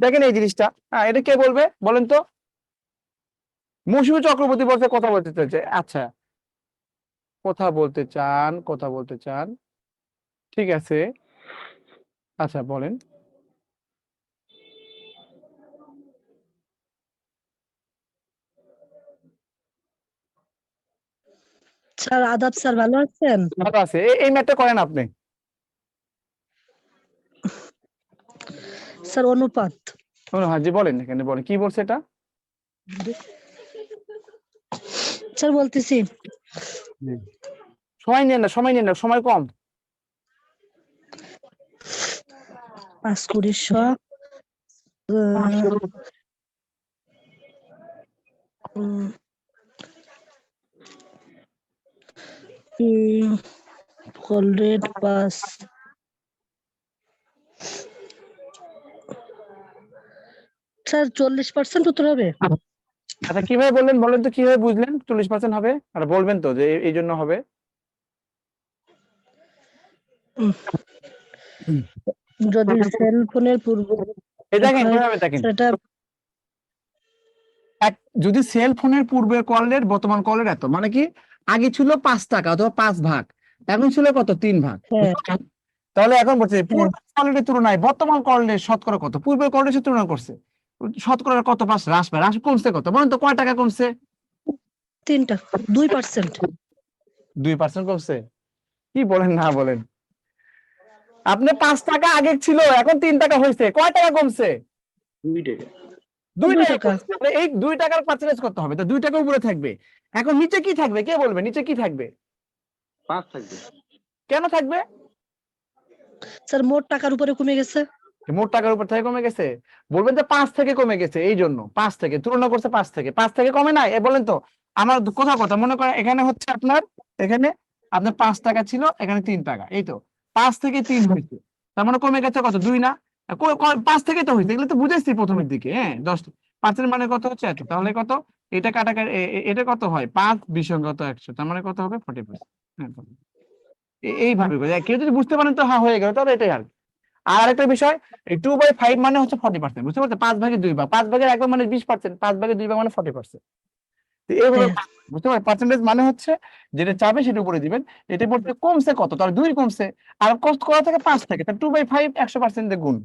দেখেন এই জিনিসটা। হ্যাঁ এটা কে বলবে বলেন তো? মৌসুমী চক্রবর্তী বলতে কথা বলতে চাইছে। আচ্ছা কথা বলতে চান কথা বলতে চান। ঠিক আছে। আচ্ছা বলেন। স্যার আদাব স্যার ভালো আছেন? ভালো আছে। এই ম্যাথটা করেন আপনি। স্যার অনুপাত। হ্যাঁ জি বলেন এখানে বলেন কি বলছে এটা? স্যার বলতেছি। সময় নেন না সময় নেন না সময় কম। পাঁচ কুড়ি শ কোলরেড পাস স্যার চল্লিশ পার্সেন্ট উত্তর হবে। আচ্ছা কীভাবে বললেন? বলেন তো কীভাবে বুঝলেন চল্লিশ পার্সেন্ট হবে? আর বলবেন তো যে এই- জন্য হবে। যদি সেল ফোনের পূর্ব এক যদি সেল ফোনের পূর্বের কল রেট বর্তমান কল রেট এত মানে কি? আগে ছিল পাঁচ টাকা অথবা পাঁচ ভাগ এখন ছিল কত? তিন ভাগ। হ্যাঁ। তাহলে এখন বলছে পূর্বের কল রেটের তুলনায় বর্তমান কল রেট শতকরা কত? পূর্বের কল রেটের তুলনা করছে। শতকরা কত পাঁচ হ্রাস পায়? হ্রাস কমছে কত? বলেন তো কয় টাকা কমছে? তিনটা দুই পার্সেন্ট দুই পার্সেন্ট কমছে? কি বলেন না বলেন। আপনি পাঁচ টাকা আগে ছিল এখন তিন টাকা হয়েছে। কয় টাকা কমছে? দুই টাকা। দুই টাকা এই দুই টাকার পার্সেন্টেজ করতে হবে? তো দুই টাকা উপরে থাকবে। এখন নিচে কি থাকবে? কে বলবে? নিচে কি থাকবে? পাঁচ থাকবে। কেন থাকবে? স্যার মোট টাকার উপরে কমে গেছে। মোট টাকার উপর থেকে কমে গেছে? বলবেন যে পাঁচ থেকে কমে গেছে, এই জন্য। পাঁচ থেকে, তুলনা করছে পাঁচ থেকে। পাঁচ থেকে কমে নাই? বলেন তো, আমার কোথাও কথা, মনে করেন এখানে হচ্ছে আপনার, এখানে আপনার পাঁচ টাকা ছিল, এখানে তিন টাকা, এই তো। পাঁচ থেকে তিন হয়েছে। তার মানে কমে গেছে কত? দুই না? পাঁচ থেকে তো হয়েছে, এগুলো তো বুঝেছি প্রথমের দিকে হ্যাঁ দশ পাঁচের মানে কত হচ্ছে এত? তাহলে কত? এটা কাটা এটা কত হয়? পাঁচ বিসঙ্গত একশো, তার মানে কত হবে? ফোর্টি পার্সেন্ট এইভাবে কেউ যদি বুঝতে পারেন তো হ্যাঁ হয়ে গেল তাহলে এটাই আর কি। আর আরেকটা বিষয় টু বাই ফাইভ মানে হচ্ছে ফর্টি পার্সেন্ট বুঝতে পারছেন? পাঁচ ভাগে দুই ভাগ পাঁচ ভাগের এক ভাগ মানে বিশ পার্সেন্ট পাঁচ ভাগে দুই ভাগ মানে ফর্টি পার্সেন্ট এইভাবে হ্যাঁ। বুঝতে পারছেন? পার্সেন্টেজ মানে হচ্ছে যেটা চাবে সেটা উপরে দিবেন এটা বলতে কমছে কত? তার দুই কমছে আর কষ্ট করা থেকে পাঁচ থেকে তার টু বাই ফাইভ একশো পার্সেন্ট গুণ।